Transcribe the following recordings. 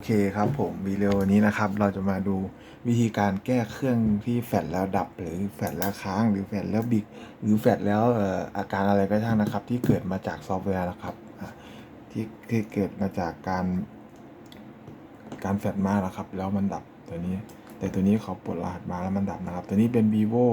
โอเคครับผมวีดีโอนี้นะครับเราจะมาดูวิธีการแก้เครื่องที่แฟลชแล้วดับ หรือแฟลชแล้วค้างหรือแฟลชแล้วบิกหรือแฟลชแล้วอออาการอะไรก็ช่างนะครับ ที่เกิดมาจากซอฟต์แวร์นะครับที่ที่เกิดมาจากการ การแฟลชมานะครับ แล้วมันดับตัวนี้ แต่ตัวนี้เขาปลดรหัสมาแล้วมันดับนะครับ ตัวนี้เป็น vivo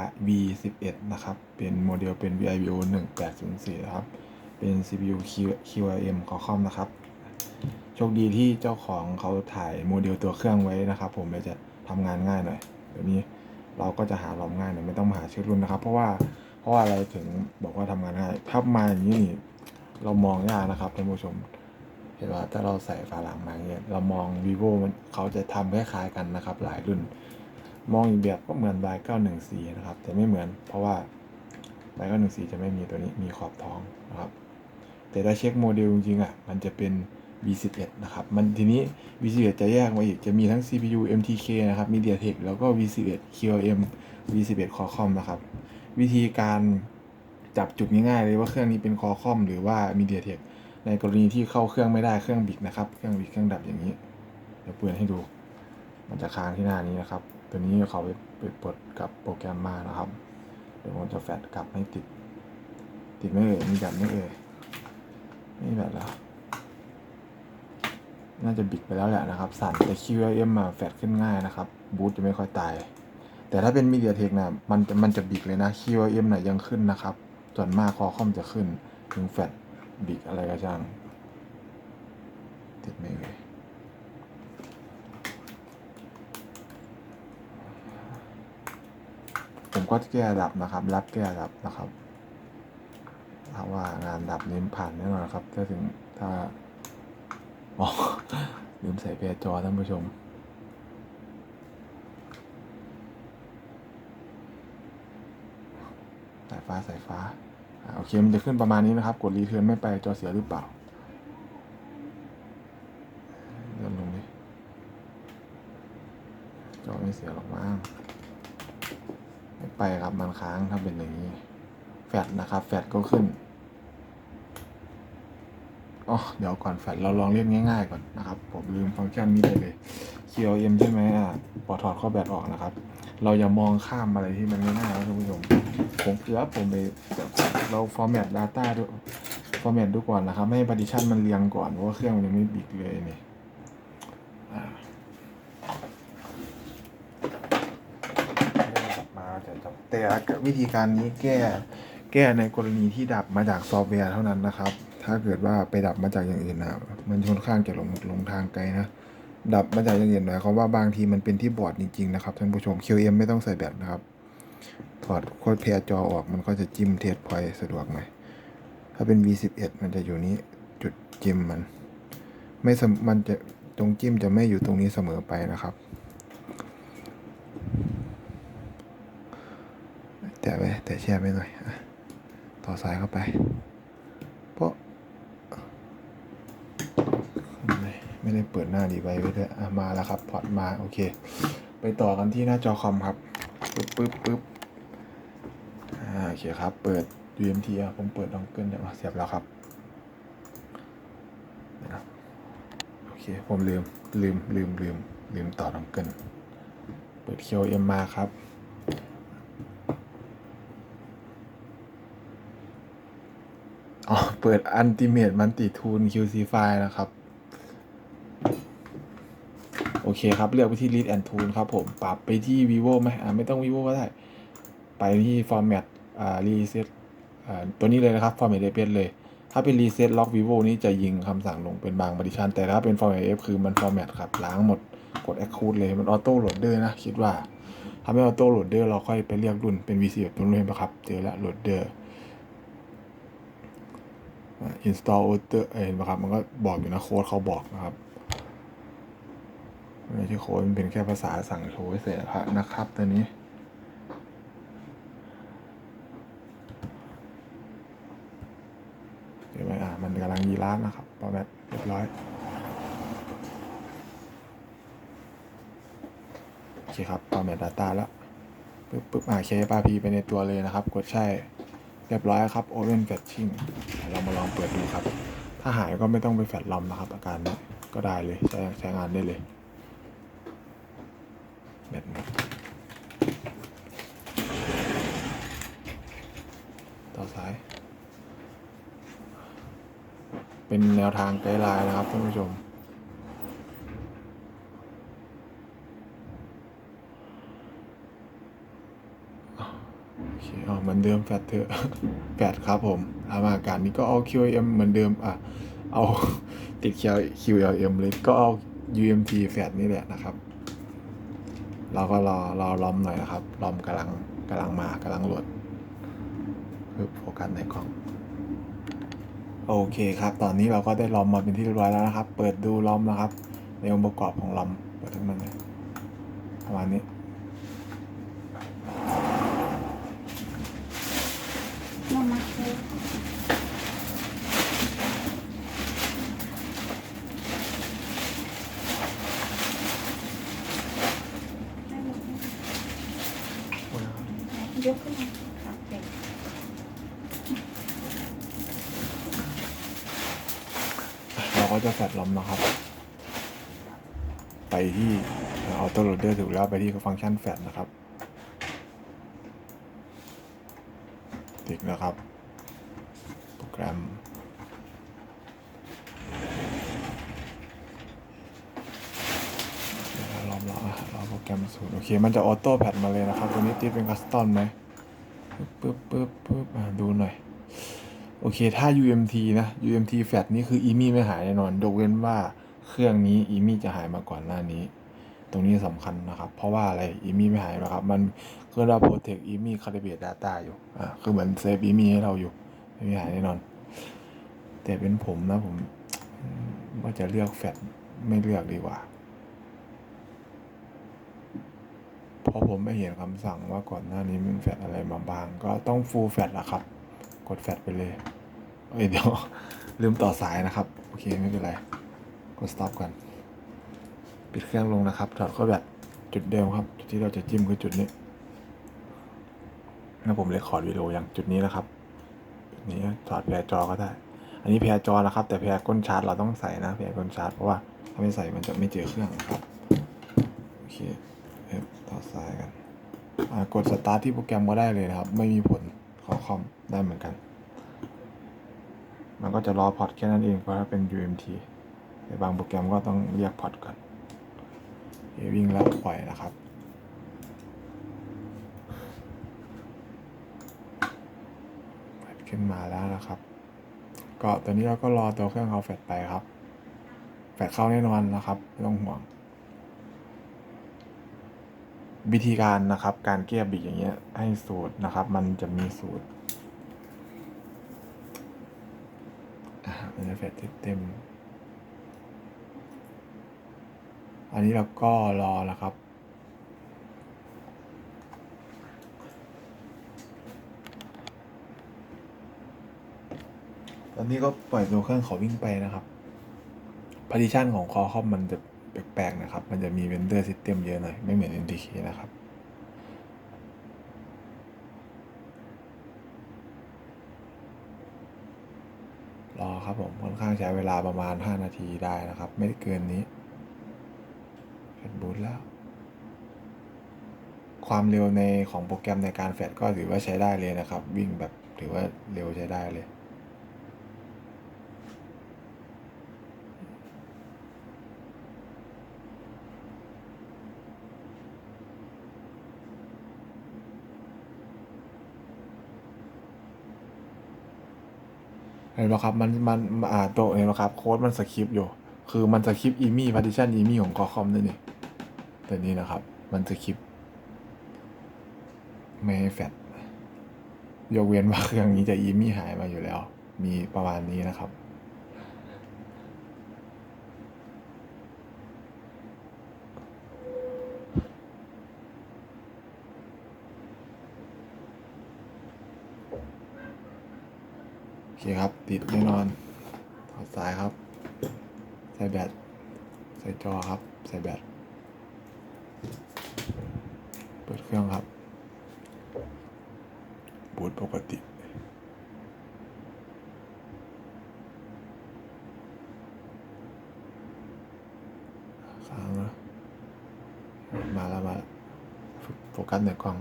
y v 1 1นะครับ เป็นโมเดลเป็น vivo 1804นะครับเป็น CPU Q- QRM Qualcomm นะครับ โชคดีที่เจ้าของเขาถ่ายโมเดลตัวเครื่องไว้นะครับผมเลยจะทำงานง่ายหน่อยเดี๋ยวนี้เราก็จะหาลอมง่ายหน่อยไม่ต้องมาหาชื่อรุ่นนะครับ เพราะว่าเพราะว่าอะไรถึงบอกว่าทำงานง่ายถ้ามาอย่างนี้นี่เรามองยากนะครับท่านผู้ชมเห็นว่าถ้าเราใส่ฝาหลังมาอย่างเงี้ยเรามอง vivo มันเขาจะทำคล้ายๆกันนะครับ หลายรุ่น มองอีกแบบก็เหมือน y 914นะครับแต่ไม่เหมือนเพราะว่า y 914จะไม่มีตัวนี้มีขอบท้องนะครับ แต่ถ้าเช็คโมเดลจริงๆอะมันจะเป็น V11 นะครับ มันทีนี้ V11 จะแยกมาอีก จะมีทั้ง CPU MTK นะครับ MediaTek แล้วก็ V11 QRM V11 Qualcomm นะครับ วิธีการจับจุดง่ายๆเลยว่าเครื่องนี้เป็น Qualcomm หรือว่า MediaTek ในกรณีที่เข้าเครื่องไม่ได้เครื่องบิกนะครับ เครื่องบิกเครื่องดับอย่างนี้ เดี๋ยวเปิดให้ดู มันจะค้างที่หน้านี้นะครับ ตัวนี้เขาไปไปปลดกับโปรแกรมมานะครับ เดี๋ยวผมจะแฟลชกลับให้ติด ติดไม่เอ่ยมีแบบไม่เอ่ยนี่แบบแล้ว น่าจะบิดไปแล้วแหละนะครับ สั่นแต่ QRM มาแฟดขึ้นง่ายนะครับ บูตจะไม่ค่อยตาย แต่ถ้าเป็น MediaTek นะมันจะมันจะบิดเลยนะ QRM นะยังขึ้นนะครับ ส่วนมากคอคอมจะขึ้น ถึงแฟดบิดอะไรก็ช่าง ติดไม่เลยผมก็แก้ดับนะครับ รับแก้ดับนะครับถ้าว่างานดับนี้ผ่านแน่นอนครับ ถ้าถึงถ้า อ๋อ ลืมใส่เพจจอท่านผู้ชม สายฟ้าสายฟ้าอโอเค มันจะขึ้นประมาณนี้นะครับ กดรีเทิร์นไม่ไปจอเสียหรือเปล่าเลื่อนลงดิจอไม่เสียหรอกมั้งไม่ไปครับมันค้างถ้าเป็นอย่างนี้ แฟดนะครับ แฟดก็ขึ้น อ๋อเดี๋ยวก่อนแฟดเราลองเล่นง่ายๆก่อนนะครับ ผมลืมฟังก์ชันนี้ไปเลย QM ใช่ไหมอะพอถอดข้อแบตออกนะครับ เราอย่ามองข้ามอะไรที่มันง่ายๆนะท่านผู้ชม ผมเกือผมไปเราฟอร์แมต Data ดูฟอร์แมตดูก่อนนะครับ ให้ partition มันเรียงก่อนเพราะว่าเครื่องมันยังไม่บิกเลยนี่อ่าเริ่มาแต่จับแต่วิธีการนี้แก้แก้ในกรณีที่ดับมาจากซอฟต์แวร์เท่านั้นนะครับ ถ้าเกิดว่าไปดับมาจากอย่างอื่นนะมันค่อนข้างจะหลงหลงทางไกลนะ ดับมาจากอย่างอื่นหมายควาว่าบางทีมันเป็นที่บอดจริงๆนะครับท่านผู้ชม QM ไม่ต้องใส่แบตนะครับ ถอดโค้ดแพรจอออกมันก็จะจิ้มเทสพอยสะดวกหน่อยถ้าเป็น V11 มันจะอยู่นี้จุดจิ้มมัน ไม่มันจะตรงจิ้มจะไม่อยู่ตรงนี้เสมอไปนะครับ แต่ไว้แต่แช่ไว้หน่อย ต่อสายเข้าไป เพราะ ไม่ได้เปิดหน้าดีไว้ไว้ด้วยมาแล้วครับพอร์ตมาโอเค ไปต่อกันที่หน้าจอคอมครับปึ๊บปึ๊บปึ๊บอ่าโอเคครับ เปิด UMT อะผมเปิดดองเกิลเดี๋ยวมาเสียบแล้วครับนะครับโอเค ผมลืมลืมลืมลืมลืมต่อดองเกิลเปิด QM มาครับอ๋อเปิด Ultimate Multi Tool QC File นะครับ โอ เคครับเลือกไปที่ Read and Tool ครับผมปรับไปที่ vivo ไหมอ่าไม่ต้อง vivo ก็ได้ ไปที่ format อ่า reset อ่าตัวนี้เลยนะครับ format fps เลย ถ้าเป็น reset lock vivo นี้จะยิงคำสั่งลงเป็นบาง partition แต่ถ้าเป็น format f คือมัน format ครับล้างหมดกด execute เลยมัน auto loader นะ คิดว่าถ้าไม่ auto loader เราค่อยไปเรียกรุ่นเป็น vc แบบตัวนู้นเห็นปะครับเจอแล้ว loader install order เอ้เห็นปะครับ มันก็บอกอยู่นะ โค้ดเขาบอกนะครับ ไม่ใช่โค้ดมันเป็นแค่ภาษาสั่งโชว์เฉยๆนะครับตัวนี้เห็นไหมอะมันกำลังยีราฟนะครับประมาณเรียบร้อยโอเคครับต่อแมต Data แล้วปึ๊บปึ๊บอ่าเคปาพีไปในตัวเลยนะครับ กดใช่เรียบร้อยครับ Open Fetching เรามาลองเปิดดูครับ ถ้าหายก็ไม่ต้องไปแฟดลอมนะครับ อาการนี้ก็ก็ได้เลยใช้ใช้งานได้เลย แบตหมดต่อสาย เป็นแนวทางไกด์ไลน์นะครับท่านผู้ชมอ๋อเหมือนเดิมแฟดเถอะแฟดครับผมทำอาการนี้ก็เอา QM เหมือนเดิมอะ เอาติด QLM เลยก็เอา UMT แฟดนี่แหละนะครับ เราก็รอรอล้อมหน่อยนะครับล้อมกำลังกำลังมากำลังโหลดเพื่อโฟกัสในกล้องโอเคครับ ตอนนี้เราก็ได้ล้อมมาเป็นที่เรียบร้อยแล้วนะครับ เปิดดูล้อมนะครับ ในองค์ประกอบของล้อมเปิดทั้งนั้นเลยประมาณนี้ลงมา ยกขึ้นมาครับเด็กเราก็จะแฟดลมนะครับ ไปที่ออโต้โหลดเดอร์ถูกแล้วไปที่ฟังก์ชันแฟดนะครับติ๊กนะครับ โปรแกรม เดี๋ยวเราลองรออะรอโปรแกรมสูตรโอเค มันจะออโต้แพดมาเลยนะครับ ตัวนี้ติดเป็นคัสตอมไหมปึ๊บปึ๊บปึ๊บอะดูหน่อย โอเค ถ้า UMT นะ UMT flat นี่คือ EMI ไม่หายแน่นอนยกเว้นว่าเครื่องนี้ EMI จะหายมาก่อนหน้านี้ ตรงนี้สำคัญนะครับ เพราะว่าอะไร EMI ไม่หายนะครับ มันคือเรา protect EMI calibrate data อยู่ อ่า คือเหมือนเซฟ EMI ให้เราอยู่ ไม่มีหายแน่นอน แต่เป็นผมนะผมว่าจะเลือกแฟลตไม่เลือกดีกว่า เพราะผมไม่เห็นคำสั่งว่าก่อนหน้านี้มันแฟลตอะไรมาบ้าง ก็ต้อง full flat ละครับ กดแฟดไปเลยเอ้ยเดี๋ยวลืมต่อสายนะครับ โอเคไม่เป็นไร กด stop ก่อน ปิดเครื่องลงนะครับถอดเข้าแบตจุดเดิมครับ จุดที่เราจะจิ้มคือจุดนี้แล้วผมเลยคอร์ดวิดีโออย่างจุดนี้นะครับจุดนี้ถอดแพรจอก็ได้ อันนี้แพรจอนะครับ แต่แพรก้นชาร์จเราต้องใส่นะแพรก้นชาร์จเพราะว่าถ้าไม่ใส่มันจะไม่เจอเครื่องนะครับโอเค เอ๊ะต่อสายกันกดสตาร์ทที่โปรแกรมก็ได้เลยนะครับ ไม่มีผลขอคอมได้เหมือนกัน มันก็จะรอพอร์ตแค่นั้นเองเพราะถ้าเป็น UMT ในบางโปรแกรมก็ต้องเรียกพอร์ตก่อนวิ่งแล้วปล่อยนะครับขึ้นมาแล้วนะครับ ก็ตอนนี้เราก็รอตัวเครื่องเขาแฟดไปครับ แฟดเข้าแน่นอนนะครับ ไม่ต้องห่วง วิธีการนะครับ การแก้บิกอย่างเงี้ยให้สูตรนะครับ มันจะมีสูตรอันจะแฟดเต็ม อันนี้เราก็รอแล้วครับตอนนี้ก็ปล่อยตัวเครื่องเขาวิ่งไปนะครับ partition ของคอคอมมันจะ แปลกๆนะครับ มันจะมี vendor system เยอะหน่อย ไม่เหมือน NTK นะครับ รอครับผมค่อนข้างใช้เวลาประมาณ 5 นาทีได้นะครับ ไม่เกินนี้แฟดบูทแล้ว ความเร็วในของโปรแกรมในการแฟดก็ถือว่าใช้ได้เลยนะครับ วิ่งแบบถือว่าเร็วใช้ได้เลย เห็นไหมครับมันมันอ่าตัวเห็นไหมครับโค้ดมันสคริปต์อยู่ คือมันสคริปต์อีมี่พาร์ติชันอีมี่ของคอคอมนี่นี่ตัวนี้นะครับ มันสคริปต์ไม่ให้แฟดยกเว้นว่าเครื่องนี้จะอีมี่หายมาอยู่แล้ว มีประมาณนี้นะครับ อเคครับ ติดแน่นอนถอดสายครับ ใส่แบต ใส่จอครับ ใส่แบต เปิดเครื่องครับ บูตปกติสางนะมาแล้วมาโฟกัสหน่กล้อง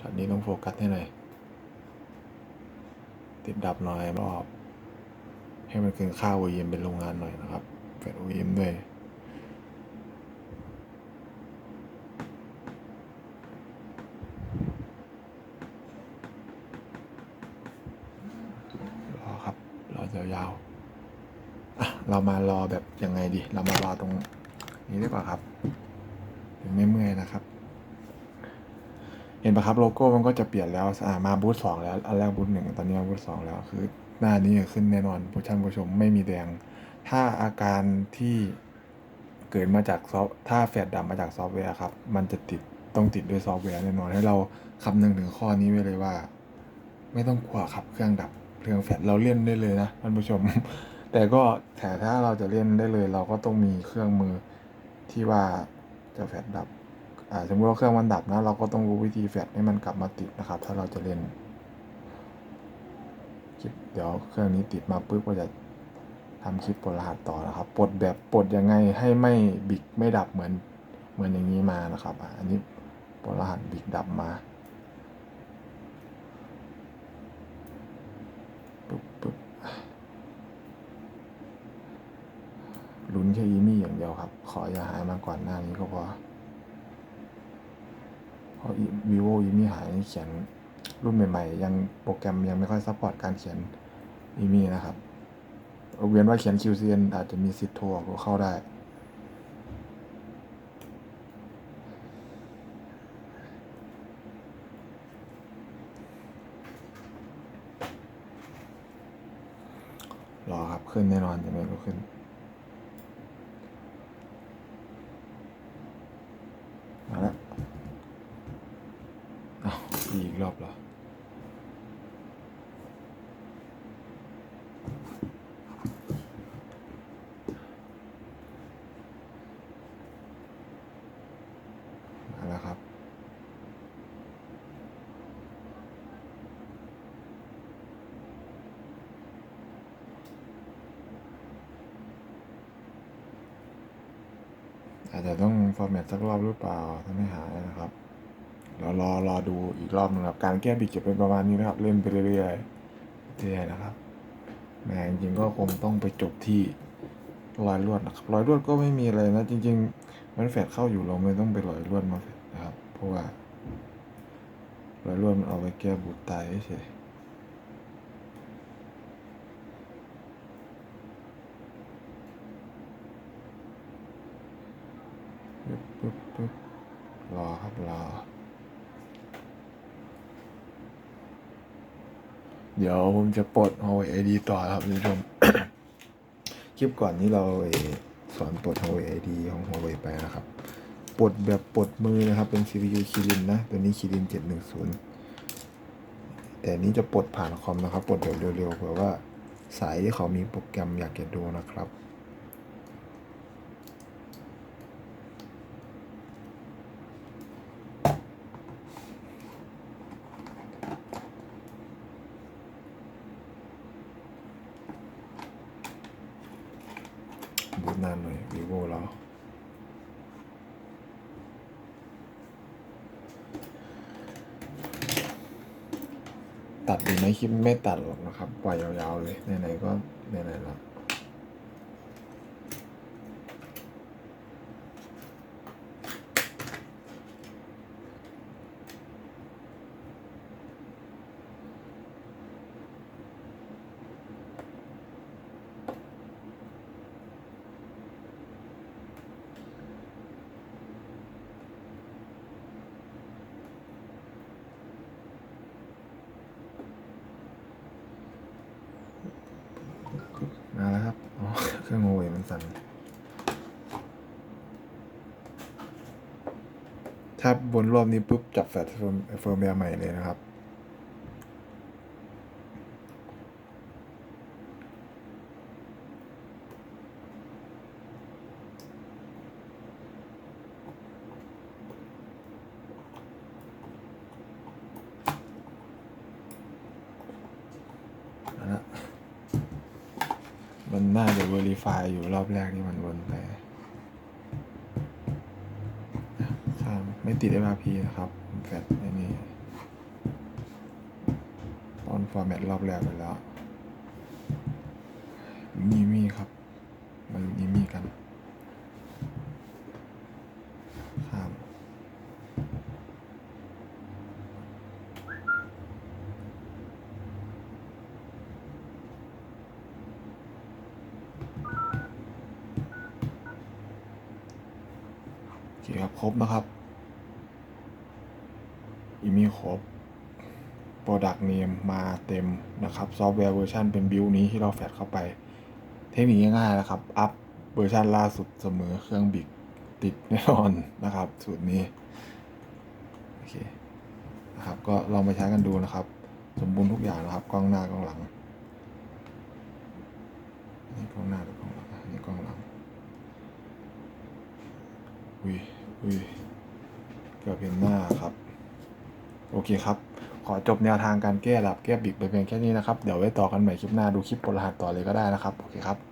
ช็อตนี้ต้องโฟกัสให้หน่อย ติดดับหน่อยรอบ ให้มันเกินค่า OEM เป็นโรงงานหน่อยนะครับแฟด OEM ด้วยรอครับ รอยาวๆอะเรามารอแบบยังไงดี เรามารอตรงนี้ดีกว่าครับ ถึงไม่เมื่อยนะครับะครับโลโก้มันก็จะเปลี่ยนแล้วอ่ามาบูธสองแล้ว อันแรกบูธหนึ่งตอนนี้บูธสองแล้วคือ หน้านี้ขึ้นแน่นอนผู้ช่างผู้ชมไม่มีแดง ถ้าอาการที่เกิดมาจากซอฟถ้าแฟดดับมาจากซอฟต์แวร์ครับ มันจะติดต้องติดด้วยซอฟต์แวร์แน่นอนให้เราคำนึงถึงข้อนี้ไว้เลยว่า ไม่ต้องกลัวครับเครื่องดับเครื่องแฟลชเราเล่นได้เลยนะท่านผู้ชม แต่ก็แต่ถ้าเราจะเล่นได้เลย เราก็ต้องมีเครื่องมือที่ว่าจะแฟลชดับ สมมติว่าเครื่องมันดับนะเราก็ต้องรู้วิธีแฟลชให้มันกลับมาติดนะครับ ถ้าเราจะเล่นคลิปเดี๋ยวเครื่องนี้ติดมาปุ๊บก็จะทำคลิปปลดรหัสต่อนะครับปลดแบบปลดยังไงให้ไม่บิกไม่ดับเหมือนเหมือนอย่างนี้มานะครับอันนี้ปลดรหัสบิกดับมาปุ๊บปุ๊บลุ้นแค่อีมี่อย่างเดียวครับ ขออย่าหายมาก่อนหน้านี้ก็พอ วิโวอีมี่หายเขียนรุ่นใหม่ๆ ยังโปรแกรมยังไม่ค่อยซัพพอร์ตการเขียนอีมี่นะครับเวียนว่าเขียน QCN อาจจะมีสิทธิ์โทรออกเข้าได้รอครับ ขึ้นแน่นอนยังไงก็ขึ้น มาแล้วอ้าวอีกรอบเหรอ มาแล้วครับ อาจจะต้องฟอร์แมตสักรอบหรือเปล่า ถ้าไม่หายนะครับ เรารอรอดูอีกรอบหนึงครับการแก้บิดจะเป็นประมาณนี้นะครับ เล่นไปเรื่อยๆเรื่อยนะครับแหมจริงๆก็คงต้องไปจบที่รอยลวดนะครับรอยลวดก็ไม่มีอะไรนะ จริง ๆ มันแฟดเข้าอยู่เราไม่ต้องไปรอยลวดมานะครับ เพราะว่ารอยลวดมันเอาไว้แก้บูตตายเฉยปึ๊บปึ๊บปึ๊บรอครับรอ เดี๋ยวผมจะปลด Huawei ID ต่อครับท่านผู้ชม คลิปก่อนนี้เราสอนปลด Huawei ID ของ Huawei ไปนะครับ ปลดแบบปลดมือนะครับ เป็น CPU คิรินนะ ตัวนี้คิริน710 แต่นี้จะปลดผ่านคอมนะครับ ปลดแบบเร็วๆเผื่อว่าสายที่เขามีโปรแกรมอยากจะดูนะครับ บูตนานหน่อย vivo เราตัดดีไหมคลิปไม่ตัดหรอกนะครับ ปล่อยยาวๆเลยไหนๆก็ไหนๆแล้วมาแล้วครับ อ๋อ เครื่องโมเวมันสั่นถ้าบนรอบนี้ปุ๊บจับแฟลชเฟิร์มเฟิร์มแวร์ใหม่เลยนะครับ น่าจะ verify อยู่รอบแรกนี่มันวนไปข้ามไม่ติด MRP นะครับแฟดไอ้นี่ตอนฟอร์แมตรอบแรกไปแล้วมีมีครับ มาอยู่นี่มีกัน ข้าม โอเครบนะครับ อีมีครบ Product Name มาเต็มนะครับซอฟต์แวร์เวอร์ชันเป็นบิลนี้ที่เราแฟดเข้าไป เทคนิคง่ายๆนะครับ อัพเวอร์ชันล่าสุดเสมอเครื่องบิกติดแน่นอนนะครับ สูตรนี้ โอเคนะครับ ก็ลองไปใช้กันดูนะครับ สมบูรณ์ทุกอย่างนะครับ กล้องหน้ากล้องหลังนี่กล้องหน้าหรือกล้องหลังนี่กล้องหลังอุ้ย อุ้ยเกือบเห็นหน้าครับ โอเคครับ ขอจบแนวทางการแก้ระดับแก้บิกไปเพียงแค่นี้นะครับ เดี๋ยวไว้ต่อกันใหม่คลิปหน้าดูคลิปปรหัสต่อเลยก็ได้นะครับ โอเคครับ